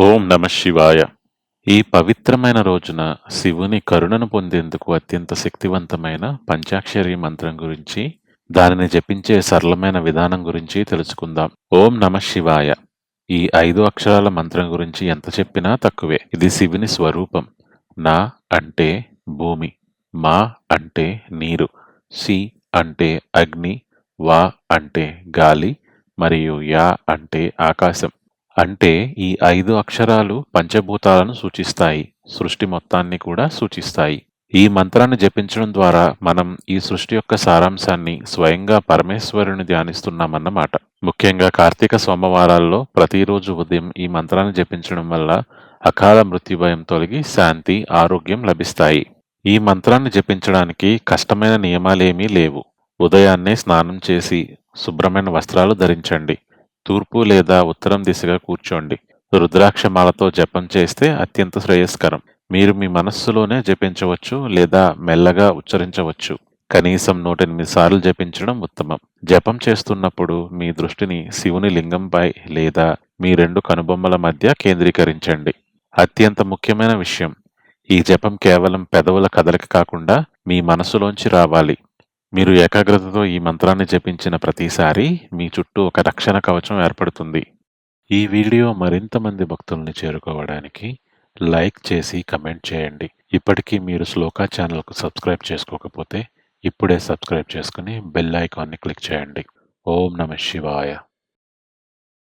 ఓం నమ శివాయ. ఈ పవిత్రమైన రోజున శివుని కరుణను పొందేందుకు అత్యంత శక్తివంతమైన పంచాక్షరి మంత్రం గురించి దానిని జపించే సరళమైన విధానం గురించి తెలుసుకుందాం. ఓం నమ శివాయ. ఈ ఐదు అక్షరాల మంత్రం గురించి ఎంత చెప్పినా తక్కువే. ఇది శివుని స్వరూపం. నా అంటే భూమి. మా అంటే నీరు. సి అంటే అగ్ని. వా అంటే గాలి. మరియు యా అంటే ఆకాశం. అంటే ఈ ఐదు అక్షరాలు పంచభూతాలను సూచిస్తాయి సృష్టి మొత్తాన్ని కూడా సూచిస్తాయి. ఈ మంత్రాన్ని జపించడం ద్వారా మనం ఈ సృష్టి యొక్క సారాంశాన్ని స్వయంగా పరమేశ్వరుని ధ్యానిస్తున్నామన్నమాట. ముఖ్యంగా కార్తీక సోమవారాల్లో ప్రతిరోజు ఉదయం ఈ మంత్రాన్ని జపించడం వల్ల అకాల మృత్యుభయం తొలగి శాంతి ఆరోగ్యం లభిస్తాయి. ఈ మంత్రాన్ని జపించడానికి కష్టమైన నియమాలేమీ లేవు. ఉదయాన్నే స్నానం చేసి శుభ్రమైన వస్త్రాలు ధరించండి. తూర్పు లేదా ఉత్తరం దిశగా కూర్చోండి. రుద్రాక్షమాలతో జపం చేస్తే అత్యంత శ్రేయస్కరం. మీరు మీ మనస్సులోనే జపించవచ్చు లేదా మెల్లగా ఉచ్చరించవచ్చు. కనీసం నూట ఎనిమిది సార్లు జపించడం ఉత్తమం. జపం చేస్తున్నప్పుడు మీ దృష్టిని శివుని లింగంపై లేదా మీ రెండు కనుబొమ్మల మధ్య కేంద్రీకరించండి. అత్యంత ముఖ్యమైన విషయం ఈ జపం కేవలం పెదవుల కదలిక కాకుండా మీ మనసులోంచి రావాలి. మీరు ఏకాగ్రతతో ఈ మంత్రాన్ని జపించిన ప్రతిసారి మీ చుట్టూ ఒక రక్షణ కవచం ఏర్పడుతుంది. ఈ వీడియో మరింత మంది భక్తుల్ని చేరుకోవడానికి లైక్ చేసి కమెంట్ చేయండి. ఇప్పటికీ మీరు శ్లోకా ఛానల్కు సబ్స్క్రైబ్ చేసుకోకపోతే ఇప్పుడే సబ్స్క్రైబ్ చేసుకుని బెల్ ఐకాన్ని క్లిక్ చేయండి. ఓం నమ శివాయ.